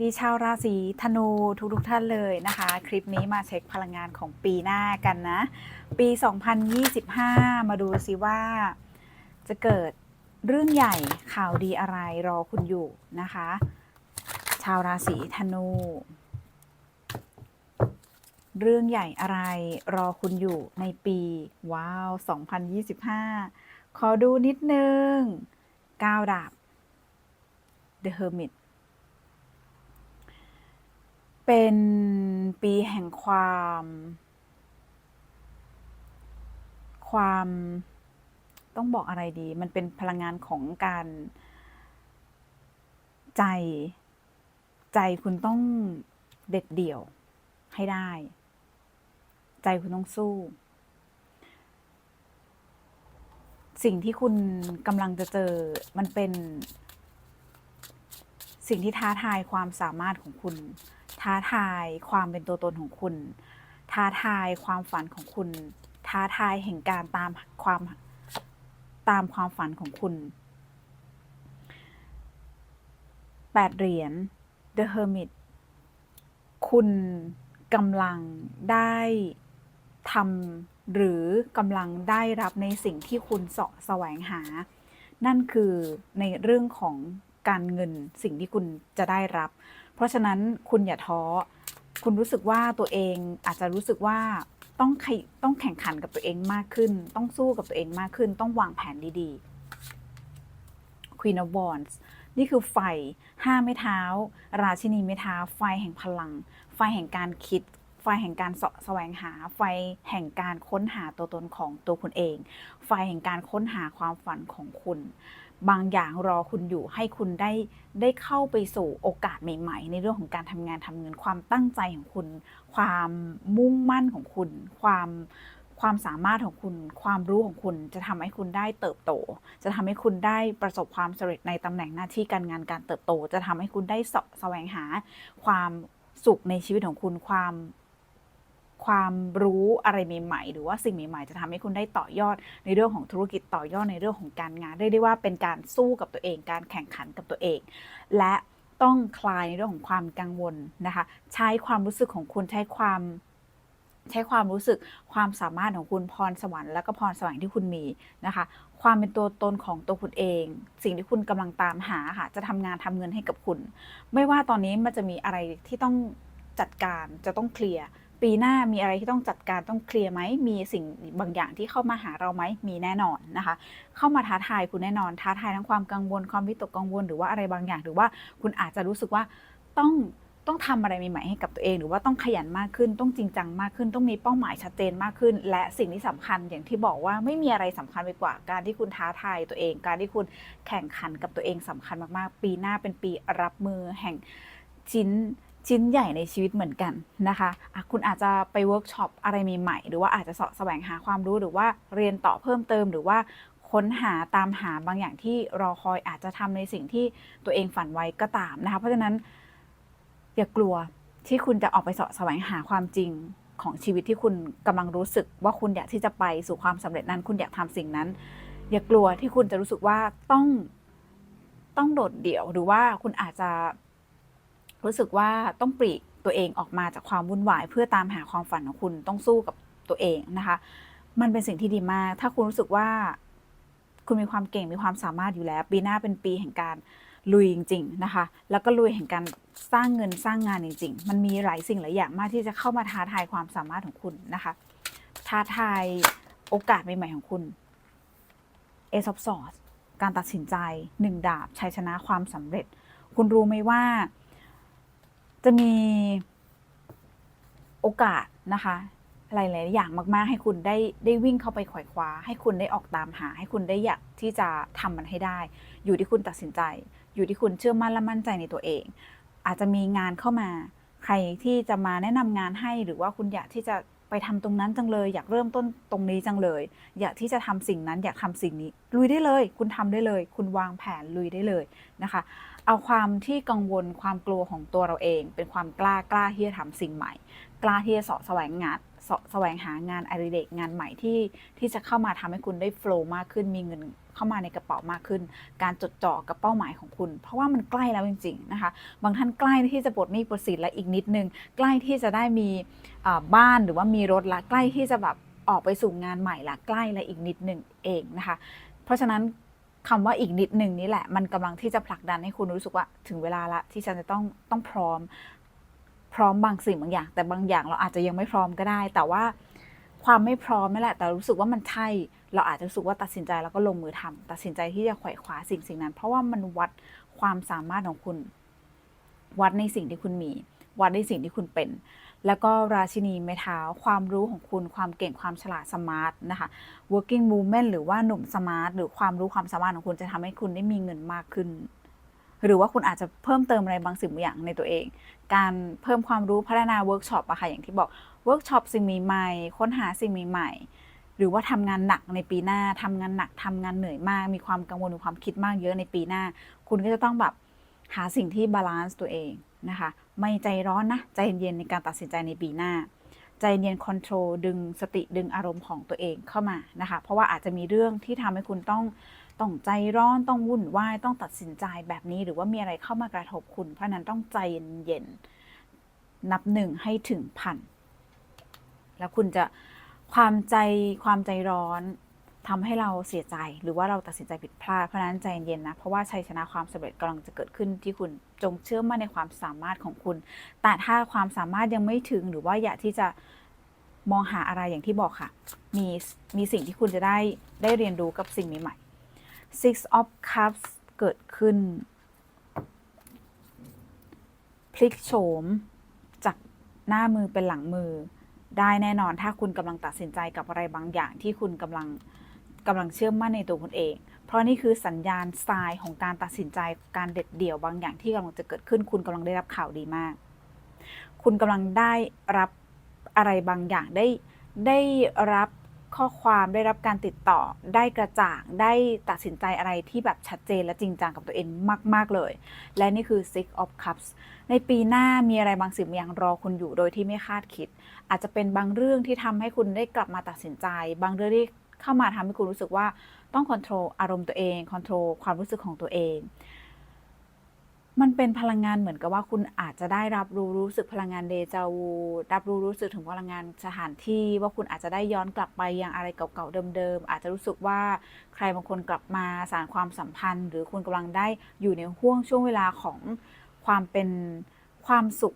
ดีชาวราศีธนูทุกๆทท่านเลยนะคะ คลิปนี้มาเช็คพลังงานของปีหน้ากันนะ ปี 2025 มาดูสิว่า จะเกิดเรื่องใหญ่ข่าวดีอะไรรอคุณอยู่นะคะ ชาวราศีธนู เรื่องใหญ่อะไรรอคุณอยู่ในปี ว้าว 2025 ขอดูนิดนึงก้าวดาบ The Hermit เป็นปีแห่งความ ความต้องบอกอะไรดี มันเป็นพลังงานของการใจ ใจคุณต้องเด็ดเดี่ยวให้ได้ ใจคุณต้องสู้ สิ่งที่คุณกำลังจะเจอมันเป็น สิ่งที่ท้าทายความสามารถของคุณ ท้าทายความเป็นตัวตนของคุณ ท้าทายความฝันของคุณ ท้าทายแห่งการตามความตามความฝันของคุณแปดเหรียญ The Hermit คุณกำลังได้ทำหรือกำลังได้รับในสิ่งที่คุณเสาะแสวงหา นั่นคือในเรื่องของการเงินสิ่งที่คุณจะได้รับ เพราะฉะนั้นคุณอย่าท้อ คุณรู้สึกว่าตัวเองอาจจะรู้สึกว่าต้องต้องแข่งขันกับตัวเองมากขึ้น ต้องสู้กับตัวเองมากขึ้น ต้องวางแผนดีๆ Queen of Wands นี่คือไฟห้าไม้เท้า ราชินีไม้เท้า ไฟแห่งพลัง ไฟแห่งการคิด ไฟแห่งการสะแสวงหา ไฟแห่งการค้นหาตัวตนของตัวคุณเอง ไฟแห่งการค้นหาความฝันของคุณ บางอย่างรอคุณอยู่ให้คุณได้ได้เข้าไปสู่โอกาสใหม่ ๆ ในเรื่องของการทำงานทำเงินความตั้งใจของคุณ ความมุ่งมั่นของคุณ ความความสามารถของคุณ ความรู้ของคุณจะทำให้คุณได้เติบโต จะทำให้คุณได้ประสบความสำเร็จในตำแหน่งหน้าที่การงานการเติบโต จะทำให้คุณได้สแสวงหาความสุขในชีวิตของคุณ ความ ความรู้อะไรใหม่ๆ หรือว่าสิ่งใหม่ๆ จะทำให้คุณได้ต่อยอดในเรื่องของธุรกิจต่อยอดในเรื่องของการงานเรียกได้ว่าเป็นการสู้กับตัวเอง การแข่งขันกับตัวเอง และต้องคลายในเรื่องของความกังวลนะคะ ใช้ความรู้สึกของคุณใช้ความใช้ความรู้สึกความสามารถของคุณพรสวรรค์และก็พรสวรรค์ที่คุณมีนะคะ ความเป็นตัวตนของตัวคุณเอง สิ่งที่คุณกำลังตามหาค่ะจะทำงานทำเงินให้กับคุณ ไม่ว่าตอนนี้มันจะมีอะไรที่ต้องจัดการจะต้องเคลียร์ ปีหน้ามีอะไรที่ต้องจัดการต้องเคลียร์ไหมมีสิ่งบางอย่างที่เข้ามาหาเราไหมมีแน่นอนนะคะ เข้ามาท้าทายคุณแน่นอน ท้าทายทั้งความกังวลความวิตกกังวล หรือว่าอะไรบางอย่าง หรือว่าคุณอาจจะรู้สึกว่าต้องต้องทำอะไรใหม่ๆให้กับตัวเอง หรือว่าต้องขยันมากขึ้น ต้องจริงจังมากขึ้น ต้องมีเป้าหมายชัดเจนมากขึ้น และสิ่งที่สำคัญอย่างที่บอกว่าไม่มีอะไรสำคัญไปกว่า การที่คุณท้าทายตัวเอง การที่คุณแข่งขันกับตัวเองสำคัญมากๆ ปีหน้าเป็นปีรับมือแห่งชิ้น ชิ้นใหญ่ในชีวิตเหมือนกันนะคะะคุณอาจจะไปเวิร์กช็อปอะไรใหม่ๆหรือว่าอาจจะเสาะแสวงหาความรู้หรือว่าเรียนต่อเพิ่มเติมหรือว่าค้นหาตามหาบางอย่างที่รอคอยอาจจะทำในสิ่งที่ตัวเองฝันไว้ก็ตามนะคะ เพราะฉะนั้นอย่ากลัวที่คุณจะออกไปเสาะแสวงหาความจริงของชีวิตที่คุณกำลังรู้สึกว่าคุณอยากที่จะไปสู่ความสำเร็จนั้น คุณอยากทำสิ่งนั้น อย่ากลัวที่คุณจะรู้สึกว่าต้องต้องโดดเดี่ยวหรือว่าคุณอาจจะ รู้สึกว่าต้องปลีกตัวเองออกมาจากความวุ่นวาย เพื่อตามหาความฝันของคุณต้องสู้กับตัวเองนะคะ มันเป็นสิ่งที่ดีมาก ถ้าคุณรู้สึกว่า คุณมีความเก่งมีความสามารถอยู่แล้ว ปีหน้าเป็นปีแห่งการลุยจริง ๆนะคะ แล้วก็ลุยแห่งการสร้างเงินสร้างงานจริง ๆ มันมีหลายสิ่งหลายอย่างมากที่จะเข้ามาท้าทายความสามารถของคุณนะคะ ท้าทายโอกาสใหม่ๆของคุณเอซอฟสอสการตัดสินใจหนึ่งดาบชัยชนะความสำเร็จ คุณรู้ไหมว่า จะมีโอกาสนะคะ หลาย ๆ อย่างมาก ๆ ให้คุณได้ได้วิ่งเข้าไปขวายคว้า ให้คุณได้ออกตามหา ให้คุณได้อยากที่จะทำมันให้ได้ อยู่ที่คุณตัดสินใจ อยู่ที่คุณเชื่อมั่นและมั่นใจในตัวเอง อาจจะมีงานเข้ามา ใครที่จะมาแนะนำงานให้หรือว่าคุณอยากที่จะไปทำตรงนั้นจังเลย อยากเริ่มต้นตรงนี้จังเลย อยากที่จะทำสิ่งนั้น อยากทำสิ่งนี้ ลุยได้เลย คุณทำได้เลย คุณวางแผนลุยได้เลยนะคะ เอาความที่กังวลความกลัวของตัวเราเอง เป็นความกล้ากล้าที่จะทำสิ่งใหม่ กล้าที่จะสาะแสวงงานสาะแสวงหางานอดิเรกงานใหม่ที่ที่จะเข้ามาทำให้คุณได้โฟล์มากขึ้นมีเงินเข้ามาในกระเป๋ามากขึ้น การจดจ่อกับเป้าหมายของคุณ เพราะว่ามันใกล้แล้วจริง ๆนะคะ บางท่านใกล้ที่จะปลดหนี้ปลดสินและอีกนิดนึง ใกล้ที่จะได้มีบ้านหรือว่ามีรถละใกล้ที่จะแบบออกไปสู่งานใหม่ละใกล้และอีกนิดหนึ่งเองนะคะ เพราะฉะนั้น คำว่าอีกนิดหนึ่งนี่แหละ มันกำลังที่จะผลักดันให้คุณรู้สึกว่าถึงเวลาละที่ฉันจะต้องต้องพร้อม พร้อมบางสิ่งบางอย่าง แต่บางอย่างเราอาจจะยังไม่พร้อมก็ได้ แต่ว่าความไม่พร้อมนั่นแหละ แต่รู้สึกว่ามันใช่ เราอาจจะรู้สึกว่าตัดสินใจแล้วก็ลงมือทำตัดสินใจที่จะไขว่คว้าสิ่งสิ่งนั้น เพราะว่ามันวัดความสามารถของคุณ วัดในสิ่งที่คุณมี วัดในสิ่งที่คุณเป็น แล้วก็ราชินีไม้เท้า ความรู้ของคุณ ความเก่งความฉลาดสมาร์ทนะคะ working woman หรือว่าหนุ่มสมาร์ทหรือความรู้ความสามารถของคุณจะทำให้คุณได้มีเงินมากขึ้น หรือว่าคุณอาจจะเพิ่มเติมอะไรบางสิ่งบางอย่างในตัวเอง การเพิ่มความรู้พัฒนาเวิร์กช็อปอะค่ะอย่างที่บอกเวิร์กช็อปสิ่งใหม่ๆค้นหาสิ่งใหม่ๆหรือว่าทำงานหนักในปีหน้าทำงานหนักทำงานเหนื่อยมาก มีความกังวลมีความคิดมากเยอะในปีหน้า คุณก็จะต้องแบบหาสิ่งที่บาลานซ์ตัวเองนะคะ ไม่ใจร้อนนะ ใจเย็นในการตัดสินใจในปีหน้า ใจเย็นคอนโทรลดึงสติดึงอารมณ์ของตัวเองเข้ามานะคะ เพราะว่าอาจจะมีเรื่องที่ทำให้คุณต้องต้องใจร้อนต้องวุ่นวายต้องตัดสินใจแบบนี้ หรือว่ามีอะไรเข้ามากระทบคุณ เพราะฉะนั้นต้องใจเย็นๆนับหนึ่งให้ถึงพันแล้วคุณจะความใจความใจร้อน ทำให้เราเสียใจหรือว่าเราตัดสินใจผิดพลาดเพราะนั้นใจเย็นๆนะ เพราะว่าชัยชนะความสำเร็จกำลังจะเกิดขึ้นที่คุณจงเชื่อมั่นในความสามารถของคุณ แต่ถ้าความสามารถยังไม่ถึงหรือว่าอยากที่จะมองหาอะไรอย่างที่บอกค่ะ มีมีสิ่งที่คุณจะได้ได้เรียนรู้กับสิ่งใหม่ๆ Six of Cups เกิดขึ้น พลิกโฉมจากหน้ามือเป็นหลังมือ ได้แน่นอนถ้าคุณกำลังตัดสินใจกับอะไรบางอย่างที่คุณกำลัง กำลังเชื่อมั่นในตัวคุณเอง เพราะนี่คือสัญญาณทรายของการตัดสินใจการเด็ดเดี่ยวบางอย่างที่กำลังจะเกิดขึ้น คุณกำลังได้รับข่าวดีมาก คุณกำลังได้รับอะไรบางอย่างได้ได้รับข้อความได้รับการติดต่อได้กระจ่างได้ตัดสินใจอะไรที่แบบชัดเจนและจริงจังกับตัวเองมาก ๆ เลย และนี่คือ Six of Cups ในปีหน้ามีอะไรบางสิ่งบางอย่างรอคุณอยู่โดยที่ไม่คาดคิด อาจจะเป็นบางเรื่องที่ทำให้คุณได้กลับมาตัดสินใจ บางเรื่องที่ เข้ามาทำให้คุณรู้สึกว่าต้องควบคุมอารมณ์ตัวเองควบคุมความรู้สึกของตัวเอง มันเป็นพลังงานเหมือนกับว่าคุณอาจจะได้รับรู้รู้สึกพลังงานเดจาวูรับรู้รู้สึกถึงพลังงานสถานที่ ว่าคุณอาจจะได้ย้อนกลับไปยังอะไรเก่าๆเดิมๆอาจจะรู้สึกว่าใครบางคนกลับมาสารความสัมพันธ์ หรือคุณกำลังได้อยู่ในห่วงช่วงเวลาของความเป็นความสุข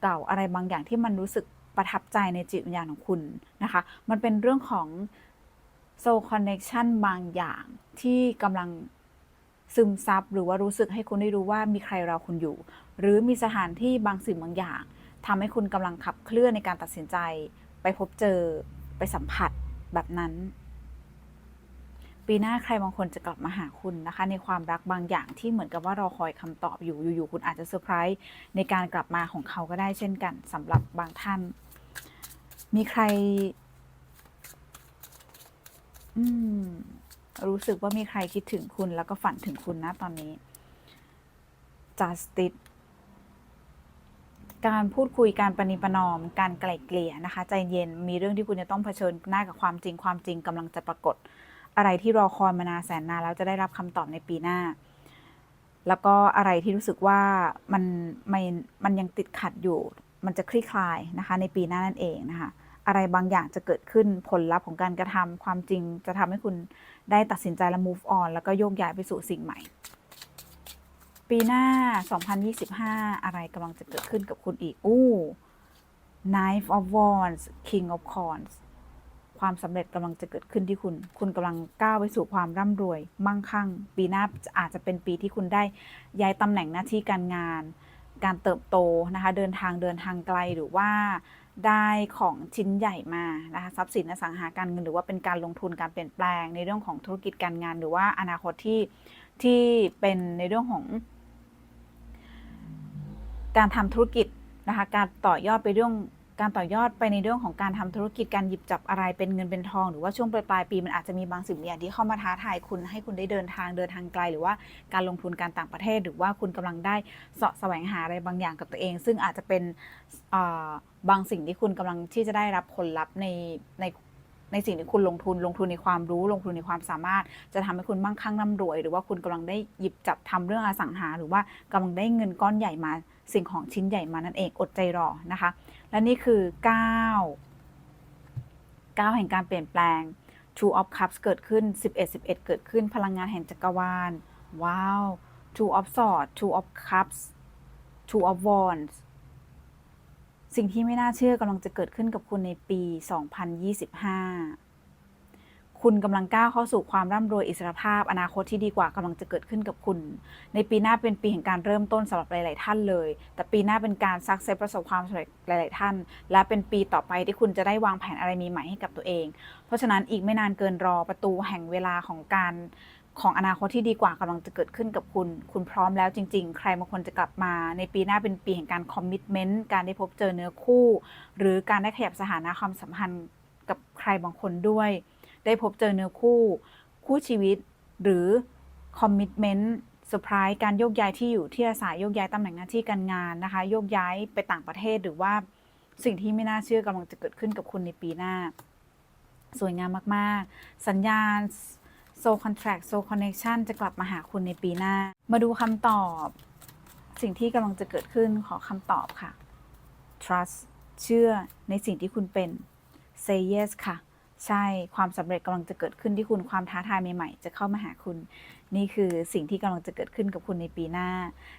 เก่าๆอะไรบางอย่างที่มันรู้สึกประทับใจในจิตวิญญาณของคุณนะคะ มันเป็นเรื่องของ soul connection บางอย่างที่กำลังซึมซับหรือว่ารู้สึกให้คุณได้รู้ว่ามีใครรอคุณอยู่ หรือมีสถานที่บางสิ่งบางอย่างทำให้คุณกำลังขับเคลื่อนในการตัดสินใจ ไปพบเจอไปสัมผัสแบบนั้น ปีหน้าใครบางคนจะกลับมาหาคุณนะคะ ในความรักบางอย่างที่เหมือนกับว่ารอคอยคำตอบอยู่อยู่ๆคุณอาจจะเซอร์ไพรส์ในการกลับมาของเขาก็ได้เช่นกันสำหรับบางท่าน มีใคร อืม รู้สึกว่ามีใครคิดถึงคุณแล้วก็ฝันถึงคุณนะตอนนี้ justice การพูดคุยการประนีปนอม การไกล่เกลี่ยนะคะ ใจเย็นมีเรื่องที่คุณจะต้องเผชิญหน้ากับความจริงความจริงกำลังจะปรากฏ อะไรที่รอคอยมานานแสนนานแล้วจะได้รับคำตอบในปีหน้า แล้วก็อะไรที่รู้สึกว่ามันมันมันยังติดขัดอยู่ มันจะคลี่คลายนะคะ ในปีหน้านั่นเองนะคะ อะไรบางอย่างจะเกิดขึ้นผลลัพธ์ของการกระทำความจริงจะทำให้คุณได้ตัดสินใจและ move on แล้วก็โยกย้ายไปสู่สิ่งใหม่ ปีหน้า 2025 อะไรกำลังจะเกิดขึ้นกับคุณอีก อู้ Knife of Wands King of Wands ความสำเร็จกำลังจะเกิดขึ้นที่คุณ คุณกำลังก้าวไปสู่ความร่ำรวย มั่งคั่ง ปีหน้าอาจจะเป็นปีที่คุณได้ย้ายตำแหน่งหน้าที่การงาน การเติบโตนะคะ เดินทางเดินทางไกลหรือว่า ได้ของชิ้นใหญ่มานะคะทรัพย์สินอสังหาการเงินหรือว่าเป็นการลงทุนการเปลี่ยนแปลง ในเรื่องของธุรกิจการงาน หรือว่าอนาคตที่ที่เป็นในเรื่องของ การทำธุรกิจนะคะการต่อยอดไปเรื่องการต่อยอดไปในเรื่องของการทำธุรกิจการหยิบจับอะไรเป็นเงินเป็นทอง หรือว่าช่วงปลายปลายปีมันอาจจะมีบางสิ่งบางอย่างที่เข้ามาท้าทายคุณให้คุณได้เดินทางเดินทางไกล หรือว่าการลงทุนการต่างประเทศ หรือว่าคุณกำลังได้เสาะแสวงหาอะไรบางอย่างกับตัวเอง ซึ่งอาจจะเป็น บางสิ่งที่คุณกำลังที่จะได้รับผลลัพธ์ในในในสิ่งที่คุณลงทุนลงทุนในความรู้ลงทุนในความสามารถ จะทำให้คุณมั่งคั่งร่ำรวย หรือว่าคุณกำลังได้หยิบจับทำเรื่องอสังหา หรือว่ากำลังได้เงินก้อนใหญ่มา สิ่งของชิ้นใหญ่มานั่นเองอดใจรอนะคะ และนี่คือ 9 9 แห่งการเปลี่ยนแปลง Two of Cups เกิดขึ้น 11 11 เกิดขึ้นพลังงานแห่งจักรวาลว้าว Two of Swords Two of Cups Two of Wands สิ่งที่ไม่น่าเชื่อกำลังจะเกิดขึ้นกับคุณในปี 2025 คุณกำลังก้าวเข้าสู่ความร่ำรวยอิสรภาพ อนาคตที่ดีกว่ากำลังจะเกิดขึ้นกับคุณ ในปีหน้าเป็นปีแห่งการเริ่มต้นสำหรับหลาย ๆ ท่านเลย แต่ปีหน้าเป็นการซักเซสประสบความสำเร็จหลาย ๆ ท่าน และเป็นปีต่อไปที่คุณจะได้วางแผนอะไรใหม่ๆให้กับตัวเอง เพราะฉะนั้นอีกไม่นานเกินรอประตูแห่งเวลาของการ ของอนาคตที่ดีกว่ากำลังจะเกิดขึ้นกับคุณ คุณพร้อมแล้วจริง ๆ ใครบางคนจะกลับมาในปีหน้าเป็นปีแห่งการคอมมิชเมนต์ การได้พบเจอเนื้อคู่ หรือการได้ขยับสถานะความสัมพันธ์กับใครบางคนด้วย ได้พบเจอเนื้อคู่ คู่ชีวิต หรือคอมมิชเมนต์เซอร์ไพรส์การโยกย้ายที่อยู่ที่อาศัยโยกย้ายตำแหน่งหน้าที่การงานนะคะ โยกย้ายไปต่างประเทศหรือว่าสิ่งที่ไม่น่าเชื่อกำลังจะเกิดขึ้นกับคุณในปีหน้า สวยงามมาก ๆ สัญญาณ Soul Contract Soul Connection จะกลับมาหาคุณในปีหน้า มาดูคำตอบ สิ่งที่กำลังจะเกิดขึ้นขอคำตอบค่ะ trust เชื่อในสิ่งที่คุณเป็น say yes ค่ะ ใช่ความสำเร็จกำลังจะเกิดขึ้นที่คุณความท้าทายใหม่ๆ จะเข้ามาหาคุณ นี่คือสิ่งที่กำลังจะเกิดขึ้นกับคุณในปีหน้า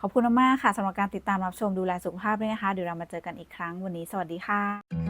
ขอบคุณมากค่ะสำหรับการติดตามรับชมดูแลสุขภาพด้วยนะคะ เดี๋ยวเรามาเจอกันอีกครั้งวันนี้ สวัสดีค่ะ